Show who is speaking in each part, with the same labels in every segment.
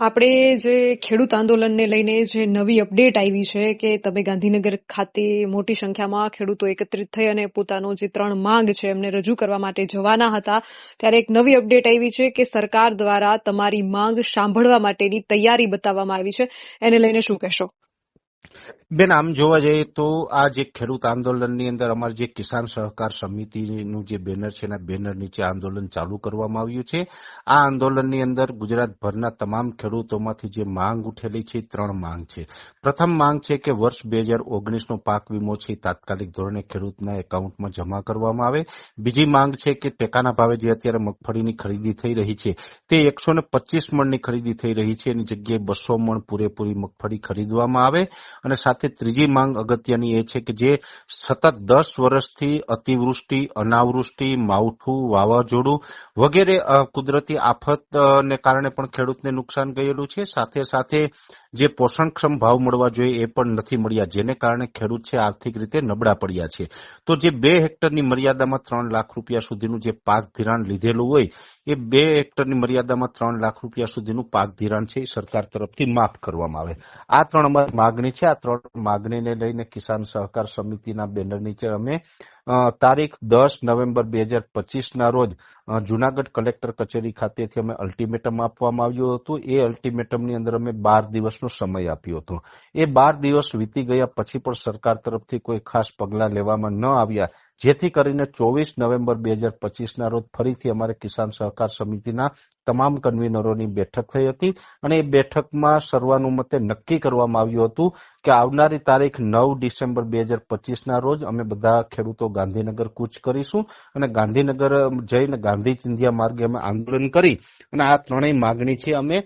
Speaker 1: આપણે જે ખેડૂત આંદોલનને લઈને જે નવી અપડેટ આવી છે કે તમે ગાંધીનગર ખાતે મોટી સંખ્યામાં ખેડૂતો એકત્રિત થઈ અને પોતાનો જે ત્રણ માંગ છે એમને રજૂ કરવા માટે જવાના હતા, ત્યારે એક નવી અપડેટ આવી છે કે સરકાર દ્વારા તમારી માંગ સાંભળવા માટેની તૈયારી બતાવવામાં આવી છે. એને લઈને શું કહેશો?
Speaker 2: બેન, આમ જોવા જઈએ તો આ જે ખેડૂત આંદોલનની અંદર અમારી જે કિસાન સહકાર સમિતિનું જે બેનર છે, એના બેનર નીચે આંદોલન ચાલુ કરવામાં આવ્યું છે. આ આંદોલનની અંદર ગુજરાતભરના તમામ ખેડૂતોમાંથી જે માંગ ઉઠેલી છે ત્રણ માંગ છે. પ્રથમ માંગ છે કે વર્ષ બે હજાર ઓગણીસનો પાક વીમો છે તાત્કાલિક ધોરણે ખેડૂતના એકાઉન્ટમાં જમા કરવામાં આવે. બીજી માંગ છે કે ટેકાના ભાવે જે અત્યારે મગફળીની ખરીદી થઈ રહી છે, તે એકસો ને પચીસ મણની ખરીદી થઈ રહી છે. એની જગ્યાએ બસો મણ પૂરેપૂરી મગફળી ખરીદવામાં આવે. અને સાથે ત્રીજી માંગ અગત્યની એ છે કે જે સતત દસ વર્ષથી અતિવૃષ્ટિ, અનાવૃષ્ટિ, માવઠું, વાવાઝોડું વગેરે કુદરતી આફતને કારણે પણ ખેડૂતને નુકસાન ગયેલું છે. સાથે સાથે જે પોષણક્ષમ ભાવ મળવા જોઈએ એ પણ નથી મળ્યા, જેને કારણે ખેડૂત છે આર્થિક રીતે નબળા પડ્યા છે. તો જે બે હેક્ટરની મર્યાદામાં ત્રણ લાખ રૂપિયા સુધીનું જે પાક ધિરાણ લીધેલું હોય એ બે હેક્ટરની મર્યાદામાં ત્રણ લાખ રૂપિયા સુધીનું પાક ધિરાણ છે, એ સરકાર તરફથી માફ કરવામાં આવે. આ ત્રણ માગણી છે. આ ત્રણ માગણીને લઈને કિસાન સહકાર સમિતિના બેનર નીચે અમે તારીખ દસ નવેમ્બર બે હજાર પચીસના રોજ જુનાગઢ કલેક્ટર કચેરી ખાતેથી અમે અલ્ટિમેટમ આપવામાં આવ્યું હતું. એ અલ્ટિમેટમની અંદર અમે બાર દિવસનો સમય આપ્યો હતો. એ બાર દિવસ વીતી ગયા પછી પણ સરકાર તરફથી કોઈ ખાસ પગલાં લેવામાં ન આવ્યા. જેથી કરીને ચોવીસ નવેમ્બર બે હજાર પચીસના રોજ ફરીથી અમારે કિસાન સહકાર સમિતિના તમામ કન્વીનરોની બેઠક થઈ હતી અને એ બેઠકમાં સર્વાનુમતે નક્કી કરવામાં આવ્યું હતું કે આવનારી તારીખ નવ ડિસેમ્બર બે હજાર પચીસના રોજ અમે બધા ખેડૂતો ગાંધીનગર કૂચ કરીશું અને ગાંધીનગર જઈને ગાંધી ચિંધિયા માર્ગે અમે આંદોલન કરી અને આ ત્રણેય માગણી છે અમે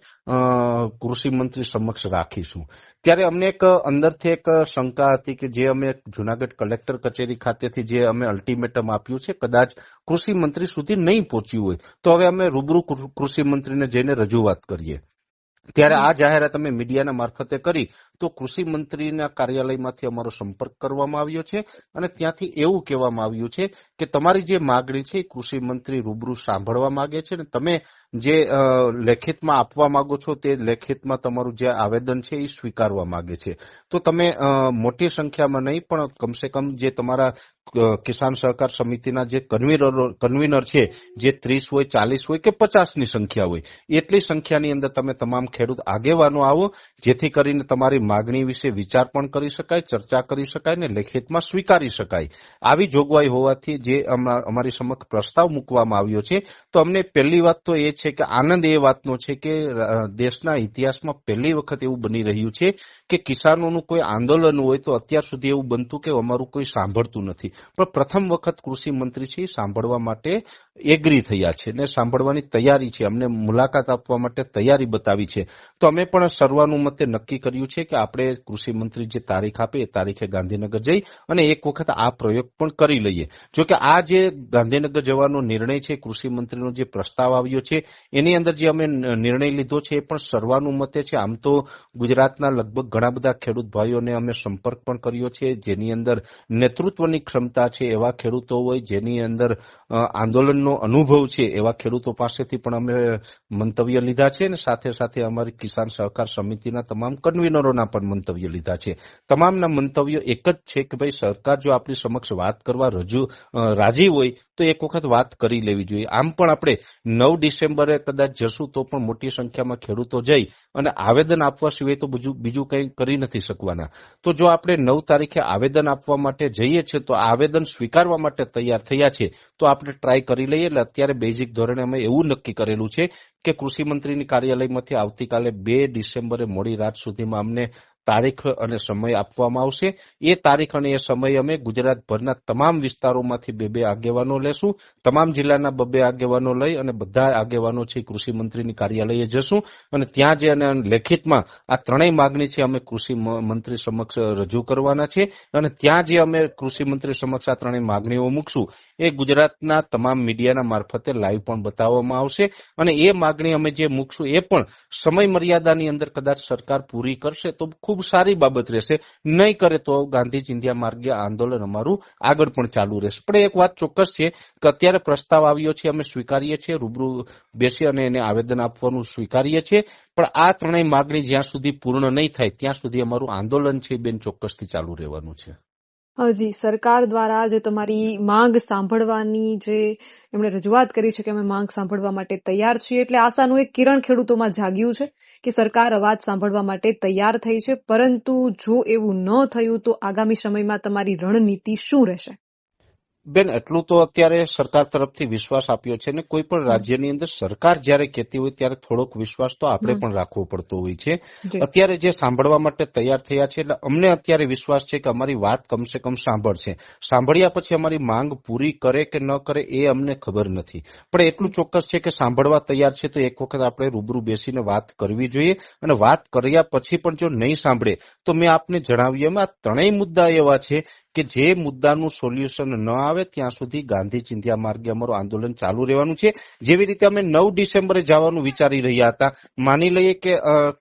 Speaker 2: કૃષિ મંત્રી સમક્ષ રાખીશું. ત્યારે અમને એક અંદરથી એક શંકા હતી કે જે અમે જુનાગઢ કલેક્ટર કચેરી ખાતેથી જે અમે અલ્ટિમેટમ આપ્યું છે, કદાચ કૃષિ મંત્રી સુધી નહીં પહોંચ્યું હોય, તો હવે અમે રૂબરૂ કૃષિ મંત્રીને જઈને રજૂઆત કરીએ. ત્યારે આ જાહેરાત અમે મીડિયાના મારફતે કરી તો કૃષિ મંત્રીના કાર્યાલયમાંથી અમારો સંપર્ક કરવામાં આવ્યો છે અને ત્યાંથી એવું કહેવામાં આવ્યું છે કે તમારી જે માગણી છે કૃષિ મંત્રી રૂબરૂ સાંભળવા માંગે છે અને તમે જે લેખિતમાં આપવા માંગો છો તે લેખિતમાં તમારું જે આવેદન છે એ સ્વીકારવા માંગે છે. તો તમે મોટી સંખ્યામાં નહીં પણ કમસે કમ જે તમારા કિસાન સહકાર સમિતિના જે કન્વીનરો કન્વીનર છે, જે ત્રીસ હોય, ચાલીસ હોય કે પચાસની સંખ્યા હોય, એટલી સંખ્યાની અંદર તમે તમામ ખેડૂત આગેવાનો આવો, જેથી કરીને તમારી માગણી વિશે વિચાર પણ કરી શકાય, ચર્ચા કરી શકાય ને લેખિતમાં સ્વીકારી શકાય. આવી જોગવાઈ હોવાથી જે અમારી સમક્ષ પ્રસ્તાવ મૂકવામાં આવ્યો છે, તો અમને પહેલી વાત તો એ છે કે આનંદ એ વાતનો છે કે દેશના ઇતિહાસમાં પહેલી વખત એવું બની રહ્યું છે કે કિસાનોનું કોઈ આંદોલન હોય તો અત્યાર સુધી એવું બનતું કે અમારું કોઈ સાંભળતું નથી. પણ પ્રથમ વખત કૃષિ મંત્રી છે સાંભળવા માટે એગ્રી થયા છે ને સાંભળવાની તૈયારી છે. અમને મુલાકાત આપવા માટે તૈયારી બતાવી છે. તો અમે પણ સર્વાનુમતે નક્કી કર્યું છે કે આપણે કૃષિ મંત્રી જે તારીખ આપે એ તારીખે ગાંધીનગર જઈ અને એક વખત આ પ્રયોગ પણ કરી લઈએ. જો કે આ જે ગાંધીનગર જવાનો નિર્ણય છે, કૃષિ મંત્રીનો જે પ્રસ્તાવ આવ્યો છે, એની અંદર જે અમે નિર્ણય લીધો છે એ પણ સર્વાનુમતે છે. આમ તો ગુજરાતના લગભગ ઘણા બધા ખેડૂત ભાઈઓને અમે સંપર્ક પણ કર્યો છે, જેની અંદર નેતૃત્વની ક્ષમતા છે એવા ખેડૂતો હોય, જેની અંદર આંદોલનનો અનુભવ છે એવા ખેડૂતો પાસેથી પણ અમે મંતવ્ય લીધા છે અને સાથે સાથે અમારી કિસાન સહકાર સમિતિના તમામ કન્વીનરોના પણ મંતવ્ય લીધા છે. તમામના મંતવ્યો એક જ છે કે ભાઈ, સરકાર જો આપણી સમક્ષ વાત કરવા રજૂ રાજી હોય તો એક વખત વાત કરી લેવી જોઈએ. આમ પણ આપણે નવ ડિસેમ્બરે કદાચ જશું તો પણ મોટી સંખ્યામાં ખેડૂતો જઈ અને આવેદન આપવા સિવાય તો બીજું બીજું કંઈ કરી નથી શકવાના. તો જો આપણે નવ તારીખે આવેદન આપવા માટે જઈએ છીએ તો આવેદન સ્વીકારવા માટે તૈયાર થયા છે, તો આપણે ટ્રાય કરી લઈએ. એટલે અત્યારે બેઝિક ધોરણે અમે એવું નક્કી કરેલું છે કે કૃષિ મંત્રીની કાર્યાલયમાંથી આવતીકાલે બે ડિસેમ્બરે મોડી રાત સુધીમાં અમને તારીખ અને સમય આપવામાં આવશે. એ તારીખ અને એ સમય અમે ગુજરાતભરના તમામ વિસ્તારોમાંથી બે બે આગેવાનો લેશું. તમામ જિલ્લાના બબે આગેવાનો લઈ અને બધા આગેવાનો છે કૃષિ મંત્રીની કાર્યાલયે જશું. અને ત્યાં જે અને લેખિતમાં આ ત્રણેય માગણી છે અમે કૃષિ મંત્રી સમક્ષ રજૂ કરવાના છે. અને ત્યાં જે અમે કૃષિ મંત્રી સમક્ષ આ ત્રણેય માગણીઓ મૂકશું એ ગુજરાતના તમામ મીડિયાના મારફતે લાઈવ પણ બતાવવામાં આવશે. અને એ માગણી અમે જે મૂકશું એ પણ સમય મર્યાદાની અંદર કદાચ સરકાર પૂરી કરશે તો ખૂબ સારી બાબત રહેશે. નહીં કરે તો ગાંધી ચિંધ્યા માર્ગે આંદોલન અમારું આગળ પણ ચાલુ રહેશે. પણ એક વાત ચોક્કસ છે કે અત્યારે પ્રસ્તાવ આવ્યો છે, અમે સ્વીકારીએ છીએ, રૂબરૂ બેસી અને એને આવેદન આપવાનું સ્વીકારીએ છીએ. પણ આ ત્રણેય માગણી જ્યાં સુધી પૂર્ણ નહીં થાય, ત્યાં સુધી અમારું આંદોલન છે બેન ચોક્કસથી ચાલુ રહેવાનું છે.
Speaker 1: હજી સરકાર દ્વારા જે તમારી માંગ સાંભળવાની જે એમણે રજૂઆત કરી છે કે અમે માંગ સાંભળવા માટે તૈયાર છીએ, એટલે આશાનું એક કિરણ ખેડૂતોમાં જાગ્યું છે કે સરકાર અવાજ સાંભળવા માટે તૈયાર થઈ છે. પરંતુ જો એવું ન થયું, તો આગામી સમયમાં તમારી રણનીતિ શું રહેશે?
Speaker 2: બેન એટલું તો અત્યારે સરકાર તરફથી વિશ્વાસ આપ્યો છે ને કોઈ પણ રાજ્યની અંદર સરકાર જયારે કહેતી હોય ત્યારે થોડોક વિશ્વાસ તો આપણે પણ રાખવો પડતો હોય છે. અત્યારે જે સાંભળવા માટે તૈયાર થયા છે એટલે અમને અત્યારે વિશ્વાસ છે કે અમારી વાત કમસે કમ સાંભળશે. સાંભળ્યા પછી અમારી માંગ પૂરી કરે કે ન કરે એ અમને ખબર નથી. પણ એટલું ચોક્કસ છે કે સાંભળવા તૈયાર છે તો એક વખત આપણે રૂબરૂ બેસીને વાત કરવી જોઈએ અને વાત કર્યા પછી પણ જો નહીં સાંભળે તો મેં આપને જણાવ્યું એમ આ ત્રણેય મુદ્દા એવા છે કે જે મુદ્દાનું સોલ્યુશન ન આવે, ત્યાં સુધી ગાંધી ચિંધ્યા માર્ગે અમારું આંદોલન ચાલુ રહેવાનું છે. જેવી રીતે અમે નવ ડિસેમ્બરે જવાનું વિચારી રહ્યા હતા, માની લઈએ કે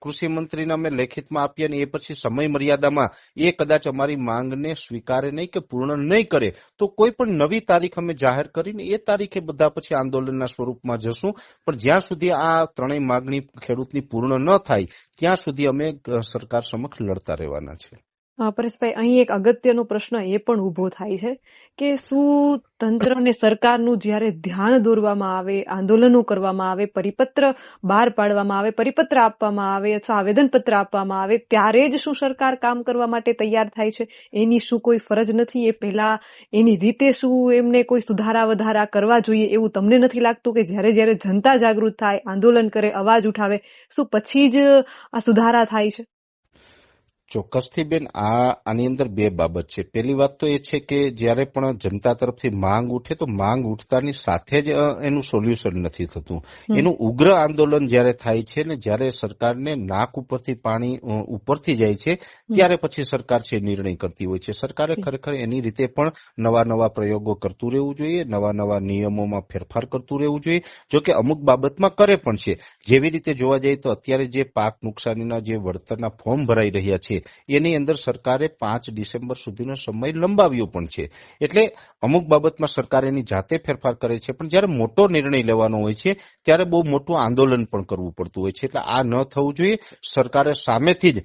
Speaker 2: કૃષિ મંત્રીને અમે લેખિતમાં આપીએ અને એ પછી સમય મર્યાદામાં એ કદાચ અમારી માંગને સ્વીકારે નહીં કે પૂર્ણ નહીં કરે, તો કોઈ પણ નવી તારીખ અમે જાહેર કરીને એ તારીખે બધા પછી આંદોલનના સ્વરૂપમાં જશું. પણ જ્યાં સુધી આ ત્રણેય માગણી ખેડૂતની પૂર્ણ ન થાય, ત્યાં સુધી અમે સરકાર સમક્ષ લડતા રહેવાના છે
Speaker 1: પરેશભાઈ અહીં એક અગત્યનો પ્રશ્ન એ પણ ઊભો થાય છે કે શું તંત્ર અને સરકારનું જ્યારે ધ્યાન દોરવામાં આવે, આંદોલનો કરવામાં આવે, પરિપત્ર બહાર પાડવામાં આવે, પરિપત્ર આપવામાં આવે અથવા આવેદનપત્ર આપવામાં આવે, ત્યારે જ શું સરકાર કામ કરવા માટે તૈયાર થાય છે? એની શું કોઈ ફરજ નથી? એ પહેલા એની રીતે શું એમને કોઈ સુધારા વધારા કરવા જોઈએ એવું તમને નથી લાગતું કે જ્યારે જ્યારે જનતા જાગૃત થાય, આંદોલન કરે, અવાજ ઉઠાવે, શું પછી જ આ સુધારા થાય છે?
Speaker 2: ચોક્કસથી બેન આ આની અંદર બે બાબત છે. પહેલી વાત તો એ છે કે જ્યારે પણ જનતા તરફથી માંગ ઉઠે તો માંગ ઉઠતાની સાથે જ એનું સોલ્યુશન નથી થતું. એનું ઉગ્ર આંદોલન જ્યારે થાય છે ને જ્યારે સરકારને નાક ઉપરથી પાણી ઉપરથી જાય છે ત્યારે પછી સરકાર છે નિર્ણય કરતી હોય છે. સરકારે ખરેખર એની રીતે પણ નવા નવા પ્રયોગો કરતું રહેવું જોઈએ નવા નવા નિયમોમાં ફેરફાર કરતું રહેવું જોઈએ જો કે અમુક બાબતમાં કરે પણ છે. જેવી રીતે જોવા જઈએ તો અત્યારે જે પાક નુકસાનીના જે વળતરના ફોર્મ ભરાઈ રહ્યા છે એની અંદર સરકારે પાંચ ડિસેમ્બર સુધીનો સમય લંબાવ્યો પણ છે. એટલે અમુક બાબતમાં સરકાર એની જાતે ફેરફાર કરે છે, પણ જ્યારે મોટો નિર્ણય લેવાનો હોય છે, ત્યારે બહુ મોટું આંદોલન પણ કરવું પડતું હોય છે. એટલે આ ન થવું જોઈએ. સરકારે સામેથી જ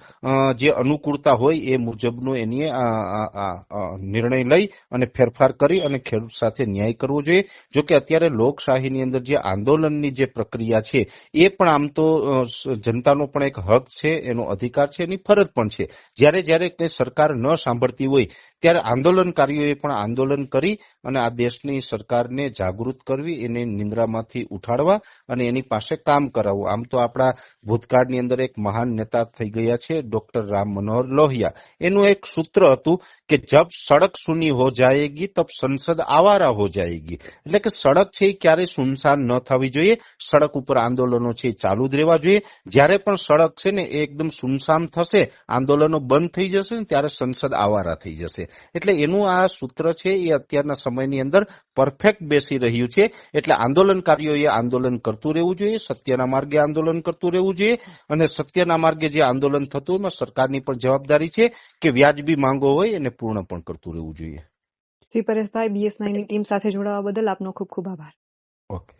Speaker 2: જે અનુકૂળતા હોય એ મુજબનો એની નિર્ણય લઈ અને ફેરફાર કરી અને ખેડૂત સાથે ન્યાય કરવો જોઈએ. જો કે અત્યારે લોકશાહીની અંદર જે આંદોલનની જે પ્રક્રિયા છે, એ પણ આમ તો જનતાનો પણ એક હક છે, એનો અધિકાર છે, એની ફરજ પણ છે. જ્યારે જ્યારે તે સરકાર ન સાંભળતી હોય ત્યારે આંદોલનકારીઓએ પણ આંદોલન કરી અને આ દેશની સરકારને જાગૃત કરવી, એને નિંદ્રામાંથી ઉઠાડવા અને એની પાસે કામ કરાવવું. આમ તો આપણા ભૂતકાળની અંદર એક મહાન નેતા થઈ ગયા છે, ડોક્ટર રામ મનોહર લોહિયા. એનું એક સૂત્ર હતું કે, જબ સડક સુની હો જાયેગી, તબ સંસદ આવારા હો જાયેગી. એટલે કે, સડક છે એ ક્યારેય સુનસાન ન થવી જોઈએ. સડક ઉપર આંદોલનો છે એ ચાલુ જ રહેવા જોઈએ. જ્યારે પણ સડક છે ને એ એકદમ સુનસાન થશે, આંદોલનો બંધ થઈ જશે ને ત્યારે સંસદ આવારા થઈ જશે. એટલે એનું આ સૂત્ર છે એ અત્યારના સમયની અંદર પરફેક્ટ બેસી રહ્યું છે. એટલે આંદોલનકારીઓએ આંદોલન કરતું રહેવું જોઈએ સત્યના માર્ગે આંદોલન કરતું રહેવું જોઈએ અને સત્યના માર્ગે જે આંદોલન થતું એમાં સરકારની પણ જવાબદારી છે કે વ્યાજબી માંગો હોય એને પૂર્ણ પણ કરતું રહેવું જોઈએ.
Speaker 1: જી પરેશભાઈ બીએસ નાઇનની ટીમ સાથે જોડાવા બદલ આપનો ખૂબ ખૂબ આભાર.
Speaker 2: ઓકે.